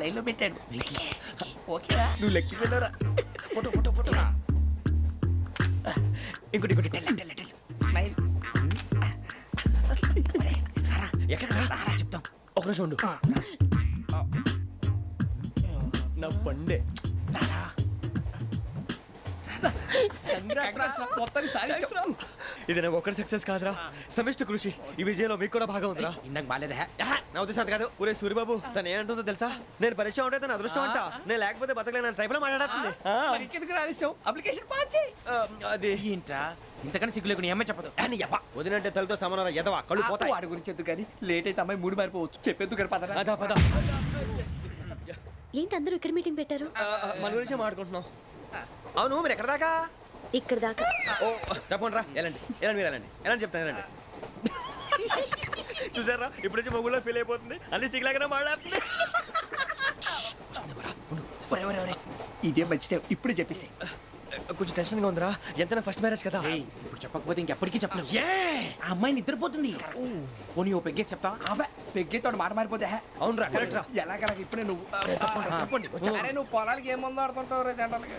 లైన్లో పెట్టాడు. ఓకేరా నువ్వు లెక్కి వెళ్ళరా? Photo photo photo. ఇంకోటి ఇంకోటి టెల్ టెల్ టెల్ స్మైల్. ఎక్కడ రా? చెప్తాం. ఒక నిమిషం ఉండు. నా పండే మొత్తాన్ని సాధించావు ఇది నాకు ఒక్కరి సక్సెస్ కాదురా. సమిష్టి కృషి. ఈ విజయంలో మీకు కూడా భాగం ఉందిరా ఇందాక బాగాలేదా. నా ఉద్దేశం అంత కాదు. ఊరే సూర్యబాబు తను ఏమంటుందో తెలుసా? నేను పరిచయం ఉంటే తన అదృష్టం అంట. నేను లేకపోతే బతకలేను ట్రైబ్లో మాట్లాడుతుంది. అది. ఏంట్రా? ఇంతకన్నా సిగ్గు లేకుండా ఏమై చెప్పదు. అని యబ్బా వదినంటే తలతో సమానం ఎదవా? కళ్ళు పోతాయి. వాడి గురించి ఎందుకు కానీ? లేట్ అయితే అమ్మాయి మూడు మారిపోవచ్చు. చెప్పేందుకు పదరా? అదా పద. ఏంటి అందరూ ఇక్కడ మీటింగ్ పెట్టారు? మన గురించే మాట్లాడుకుంటున్నాం. అవును మీరు ఎక్కడ దాకా? ఇక్కడ దాకా. ఓ తప్పకుండా రా వెళ్ళండి వెళ్ళండి మీరు వెళ్ళండి వెళ్ళండి చెప్తాను వెళ్ళండి. చూసారా ఇప్పుడు నుంచి మొగుల్లో ఫీల్ అయిపోతుంది. అన్ని సిగ్లాగానే మాట్లాడుతుంది. ఇదే మంచి టైం ఇప్పుడు చెప్పేసి. కొంచెం టెన్షన్గా ఉందిరా ఎంతైనా ఫస్ట్ మ్యారేజ్ కదా. ఏయ్, ఇప్పుడు చెప్పకపోతే ఇంకెప్పటికీ చెప్పను ఆ అమ్మాయి నిద్రపోతుంది. పోనీ ఓ పెగ్గేసి చెప్తా అబ్బా పెగ్గేతో మాట మారిపోతే హే. అవునురా కరెక్ట్ రా. ఎలాగలాగ ఇప్పుడే నువ్వు? తప్పండి, తప్పండి, నువ్వు పొలాలకి ఏం ముందు ఆడుతుంటావు రే జనరల్గా?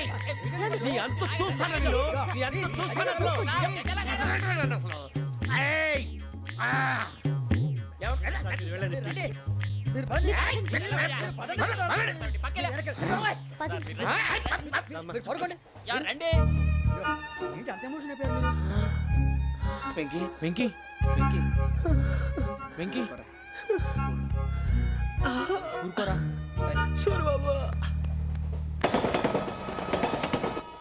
నీ అంత చూస్తాను నేను. నీ అంత చూస్తాను వెంకీ వెంకీ వెంకీ. వెంకీ. ఊరుకోరా. సూరిబాబు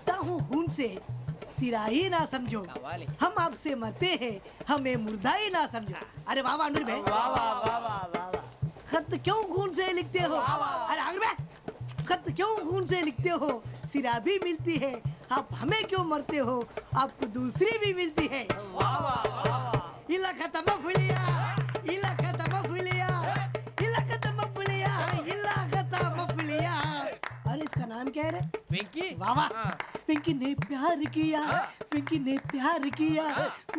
लिखता हूँ खून से। सिरा ही ना समझो। हम आपसे मरते हैं हमें मुर्दा ही ना समझो। अरे वाह अनुर भाई। वाह वाह वाह वाह वाह खत क्यों खून से लिखते हो? अरे अनुर भाई खत क्यों खून से लिखते हो? सिरा भी मिलती है आप हमें क्यों मरते हो? आपको दूसरी भी मिलती है। इला खत्म फुलिया इला खत्म फुलिया इला खत्म फुलिया इला खत्म फुलिया अरे इसका नाम क्या है रे? వెంకీ वाह वाह पिंकी ने प्यार किया पिंकी ने प्यार किया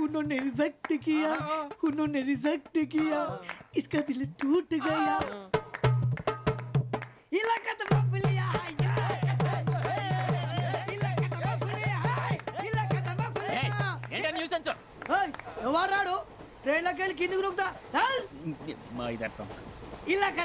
उन्होंने रिजेक्ट किया उन्होंने रिजेक्ट किया इसका दिल टूट गया इलाका तो बबलिया इलाका तो बबलिया इलाका तो बबलिया ఓయ్, ఎవరాడు ట్రైన్లోకి వెళ్ళి కిందికి నొక్కుతా మా ఇదర్శం ఇలాకా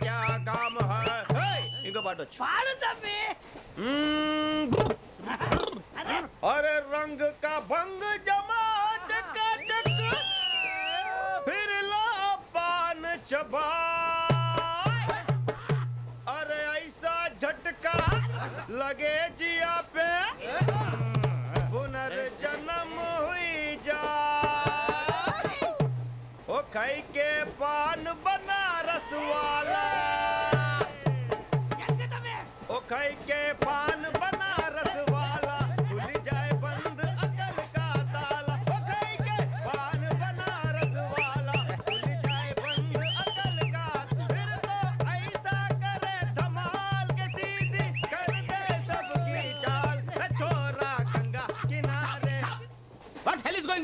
इनको बाटो పాడు తమ్మి अरे रंग का भंग जमा चकाचक फिर ला पान चबा अरे ऐसा झटका लगे जिया पे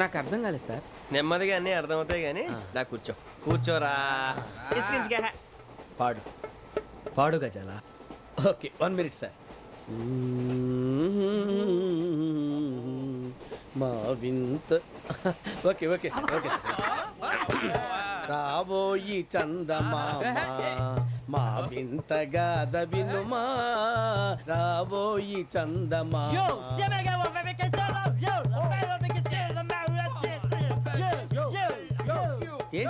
నాకు అర్థం కాలేదు సార్ నెమ్మదిగా అన్నీ అర్థమవుతాయి కానీ దా కూర్చో కూర్చోరా పాడు పాడు గజాల ఓకే వన్ మినిట్ సార్ మా వింత okay okay sir okay sir రాబోయి చందమామ మా వింతగా వినుమా రాబోయి చందమామ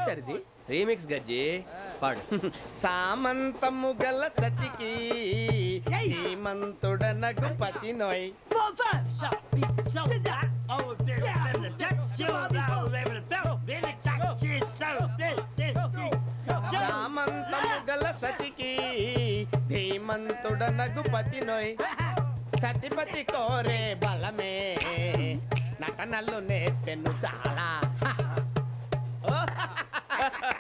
సార్ ఇది రీమిక్స్ గజ్జి. పాడు. సామంతము గల సతికి హేమంతుడనగు పతి నోయ్ సామంతము గల సతికి ధీమంతుడనగు పతి నోయ్ సతిపతి కోరే బలమే. నటనలు నేర్పెను చాలా.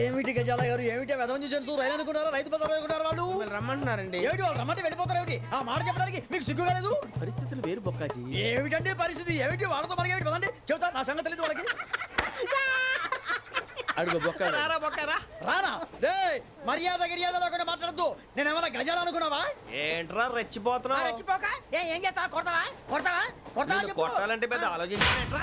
ఏమిటి గజాల గారు? ఏమిటి వెదవం చూసాను రైలు అనుకున్నారా? రైతు బజార్ అనుకున్నారు వాళ్ళు? మిమ్మల్ని రమ్మంటున్నారండి. ఏమిటి వాళ్ళు రమ్మంటే వెళ్ళిపోతారు ఏమిటి? ఆ మాట చెప్పడానికి మీకు సిగ్గు కాలేదు? పరిస్థితులు వేరు బొక్కాజీ. ఏమిటండి పరిస్థితి? ఏమిటి వాళ్ళతో మనకి ఏమిటి? పదండి. చెబుతా నా సంగతి తెలియదు వాళ్ళకి. అడుగు బొక్క రారా బొక్కరా? రానా రే మర్యాద గిర్యాద లేకుండా మాట్లాడద్దు. నేను ఏమైనా గజాలు అనుకున్నావా? ఏంట్రా రెచ్చిపోతున్నావు? రెచ్చిపోక. ఏ ఏం చేస్తావా? కొడతావా? కొడతావా? కొడతావా. కొట్టాలంటే పెద్ద ఆలోచించానేంట్రా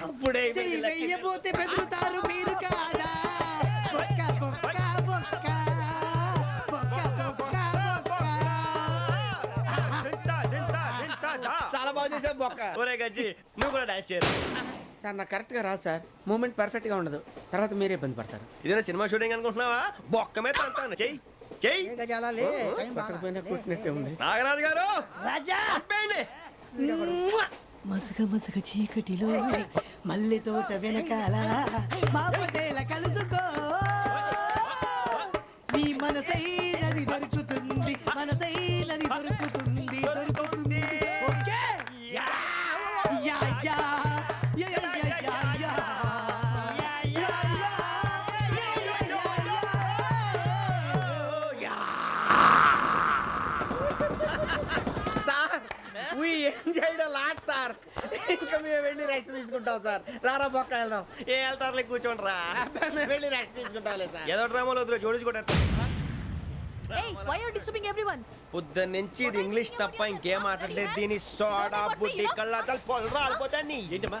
అప్పుడే వెయ్యబోతే బెదురుతారు మీరు కాదా బొక్క బొక్క బొక్క. చాలా బాగా చేసావు బొక్క ఒరే గజ్జి నువ్వు కూడా డాన్స్ చేయరు సార్ నాకు రాదు సార్ మూమెంట్ పర్ఫెక్ట్గా ఉండదు తర్వాత మీరే ఇబ్బంది పడతారు ఇదేనా సినిమా షూటింగ్ అనుకుంటున్నావా బొక్క మీద అంతాను చెయ్యి చెయ్యి నాగరాజు గారు రాజా. మసగ మసగ చీకటిలో మల్లె తోట వెనకాల మా కలుసుకో. నీ మనసైనది దొరుకుతుంది మనసైనది మేము వెళ్ళి రెస్ట్ తీసుకుంటాం సార్. రారా బొక్క వెళ్దాం. ఏ వెళ్తారులే కూర్చోండి రా. మేము వెళ్ళి రెస్ట్ తీసుకుంటాంలే సార్. ఏదో డ్రామాలో వద్దు జోడించుకుంటా? పొద్దున్న నుంచి ఇది ఇంగ్లీష్ తప్ప ఇంకేం మాట్లాడలేదు. దీని సోడా బుడ్డి కళ్ళ పొలం రాలిపోతా నీ ఏంటమ్మా?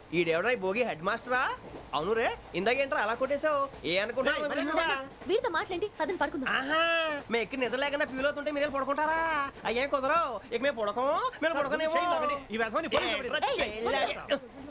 ఈడెవడ్రా ఈ భోగి హెడ్ మాస్టరా? అవును రే ఇందాకేంట్రా అలా కొట్టేశావు? ఏ అనుకుంటున్నావు వీరితో మాట్లాడి పడుకుందాం. ఆహా మేము ఎక్కడ నిద్ర లేకుండా ఫీల్ అవుతుంటే మీరు పడుకుంటారా? అయ్యేం కుదరవు. ఇక మేము పడకం మేము పడకనేమో.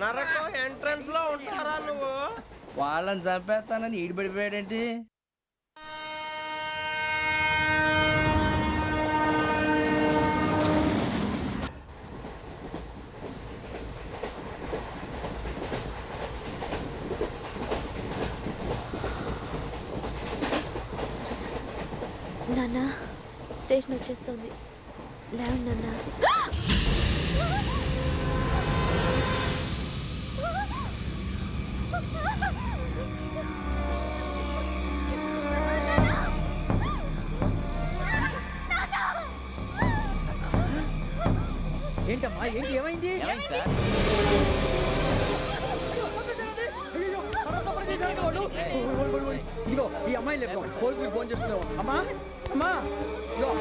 నరకం ఎంట్రన్స్లో ఉంటారా నువ్వు? వాళ్ళని చంపేస్తానని ఈడిపడిపోయాడేంటి? నాన్న స్టేషన్ వచ్చేస్తుంది. లేవు నాన్న. ఏంటమ్మా? ఏంటి? ఏమైంది? ఇదిగో ఈ అమ్మాయి లేపు పోలీసులకు ఫోన్ చేస్తున్నావు. అమ్మా అమ్మా ఇదిగో.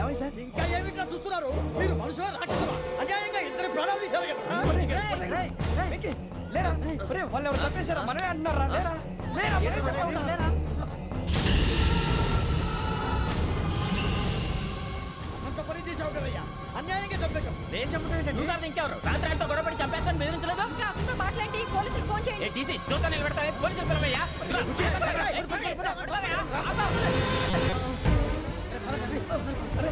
ఏమై సార్? ఇంకా ఏమిట్లా చూస్తున్నారు? మీరు మనుషుల రాక్షసులా. అన్యాయంగా ఇద్దరు ప్రాణాలు తీశారు కదా. లేరా ఒరేయ్, వాళ్ళు ఎవరు చంపేశారా మనమే అంటున్నారా లేరా లేరా మనమే చంపామా? లేరా అంత పని చేశావు కదయ్యా అన్యాయంగా చంపేశావు నేను చెప్పడం నువ్వు కాదు ఇంకెవరు రాత్రి ఆయనతో గొడవపడి చంపేస్తాను బెదిరించలేదు ఇంకా అతనితో మాట్లాడి పోలీసులకు ఫోన్ చేయండి ఏ టీసీ చూస్తా నిలబెడతా పోలీసులు పిలవయ్యా అరే